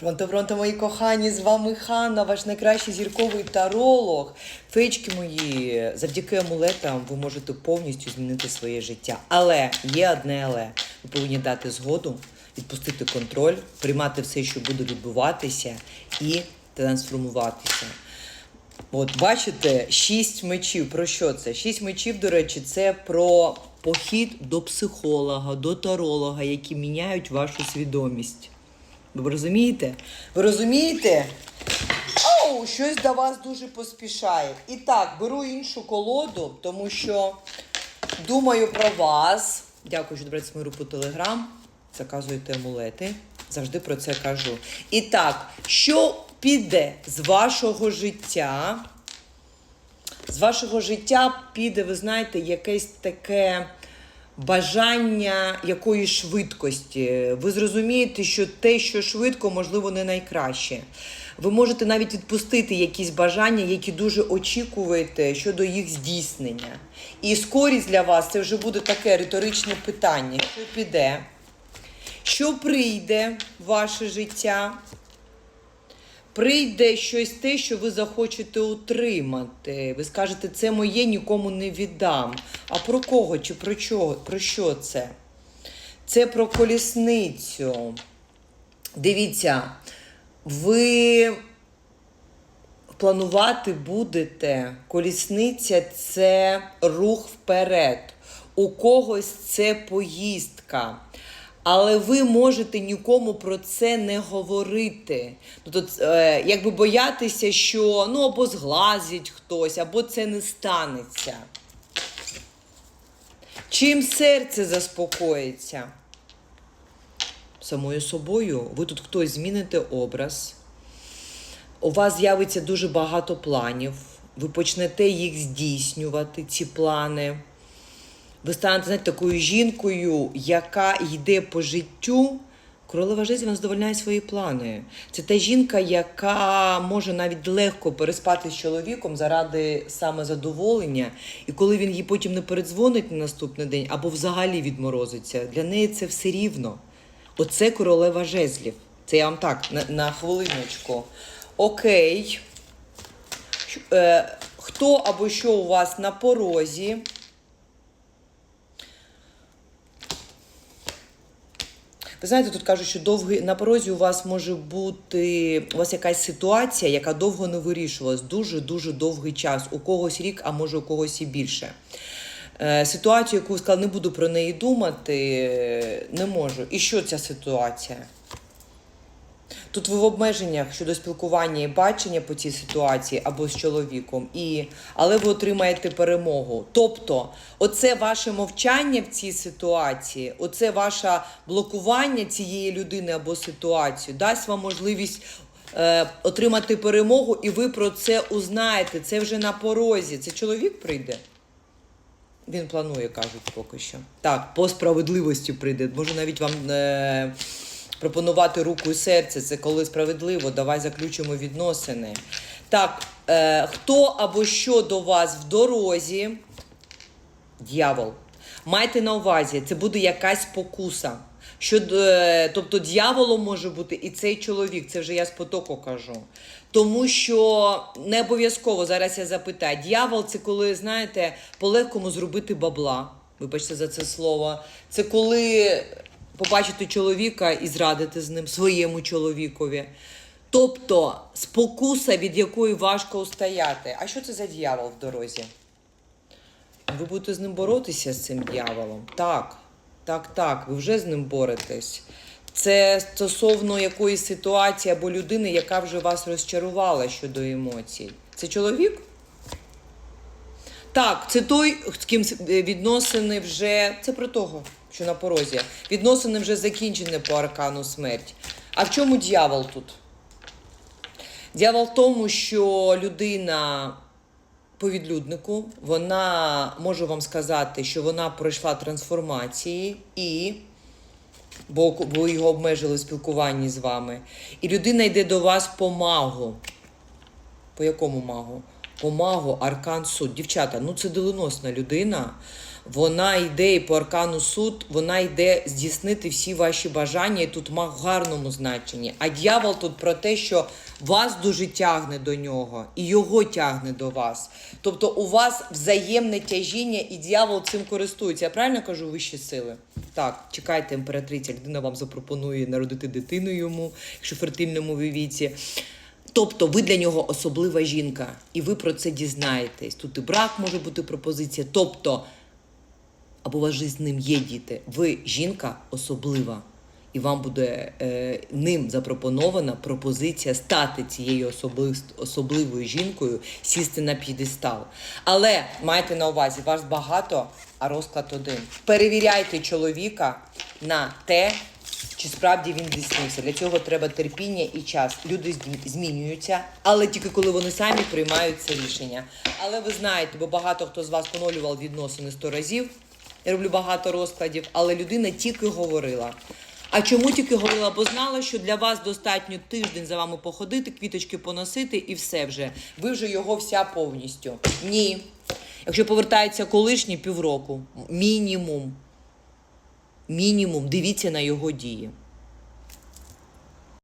Фронто, фронто, мої кохані, з вами Ханна, ваш найкращий зірковий таролог. Феєчки мої, завдяки амулетам ви можете повністю змінити своє життя. Але є одне але. Ви повинні дати згоду, відпустити контроль, приймати все, що буде відбуватися, і трансформуватися. От бачите, шість мечів. Про що це? Шість мечів, до речі, це про похід до психолога, до таролога, які міняють вашу свідомість. Ви розумієте? Ви розумієте? Оу, щось до вас дуже поспішає. І так, беру іншу колоду, тому що думаю про вас. Дякую, що добрати мою руку Телеграм. Заказуєте амулети. Завжди про це кажу. І так, що піде з вашого життя? З вашого життя піде, ви знаєте, якесь таке бажання якої швидкості. Ви зрозумієте, що те, що швидко, можливо, не найкраще. Ви можете навіть відпустити якісь бажання, які дуже очікуєте щодо їх здійснення. І скорість для вас це вже буде таке риторичне питання, що піде, що прийде в ваше життя. Прийде щось те, що ви захочете отримати. Ви скажете, це моє нікому не віддам. А про кого чи про чого? Про що це? Це про колісницю. Дивіться, ви планувати будете. Колісниця це рух вперед. У когось це поїздка. Але ви можете нікому про це не говорити. Тобто, якби боятися, що ну або зглазить хтось, або це не станеться. Чим серце заспокоїться? Самою собою, ви тут хтось зміните образ, у вас з'явиться дуже багато планів, ви почнете їх здійснювати, ці плани. Ви станете знаєте, такою жінкою, яка йде по життю. Королева жезлів вона задовольняє свої плани. Це та жінка, яка може навіть легко переспати з чоловіком заради самозадоволення. І коли він їй потім не передзвонить на наступний день або взагалі відморозиться, для неї це все рівно. Оце королева жезлів. Це я вам так, на, на хвилиночку. Окей. Е, хто або що у вас на порозі? Ви знаєте, тут кажуть, що довгий на порозі у вас може бути у вас якась ситуація, яка довго не вирішувалась, дуже дуже довгий час. У когось рік, а може у когось і більше. Е, ситуацію, яку ви не буду про неї думати, не можу. І що ця ситуація? Тут ви в обмеженнях щодо спілкування і бачення по цій ситуації або з чоловіком, і, але ви отримаєте перемогу. Тобто, оце ваше мовчання в цій ситуації, оце ваше блокування цієї людини або ситуації дасть вам можливість е, отримати перемогу, і ви про це узнаєте. Це вже на порозі. Це чоловік прийде. Він планує, кажуть, поки що. Так, по справедливості прийде. Може навіть вам е, пропонувати руку і серце. Це коли справедливо. Давай заключимо відносини. Так, е, хто або що до вас в дорозі? Д'явол. Майте на увазі, це буде якась покуса. Що, е, тобто дьяволом може бути і цей чоловік, це вже я з потоку кажу. Тому що не обов'язково зараз я запитаю. Дьявол це коли, знаєте, по-легкому зробити бабла. Вибачте за це слово. Це коли побачити чоловіка і зрадити з ним своєму чоловікові. Тобто спокуса, від якої важко устояти. А що це за дьявол в дорозі? Ви будете з ним боротися з цим дьяволом? Так, так, так, ви вже з ним боретесь. Це стосовно якоїсь ситуації або людини, яка вже вас розчарувала щодо емоцій. Це чоловік? Так, це той, з ким е, відносини вже. Це про того, що на порозі. Відносини вже закінчені по аркану смерть. А в чому дьявол тут? Дьявол в тому, що людина по відлюднику, вона можу вам сказати, що вона пройшла трансформації і. Бо бо його обмежили в спілкуванні з вами. І людина йде до вас по магу. По якому магу? По магу, аркан суд. Дівчата, ну це доленосна людина. Вона йде по аркану суд, вона йде здійснити всі ваші бажання, і тут ма- в гарному значенні. А дьявол тут про те, що вас дуже тягне до нього, і його тягне до вас. Тобто у вас взаємне тяжіння, і дьявол цим користується. Я правильно кажу вищі сили? Так, чекайте, імператриця, людина вам запропонує народити дитину йому, якщо в фертильному віці. Тобто ви для нього особлива жінка, і ви про це дізнаєтесь. Тут і брак може бути пропозиція. Тобто, або у з ним є діти. Ви жінка особлива, і вам буде е, ним запропонована пропозиція стати цією особис- особливою жінкою, сісти на п'єдестал. Але майте на увазі, вас багато, а розклад один. Перевіряйте чоловіка на те, чи справді він здійснився. Для цього треба терпіння і час. Люди змінюються, але тільки коли вони самі приймають це рішення. Але ви знаєте, бо багато хто з вас понолював відносини сто разів. Я роблю багато розкладів, але людина тільки говорила. А чому тільки говорила? Бо знала, що для вас достатньо тиждень за вами походити, квіточки поносити і все вже. Ви вже його вся повністю. Ні. Якщо повертається колишній півроку, мінімум. Мінімум, дивіться на його дії.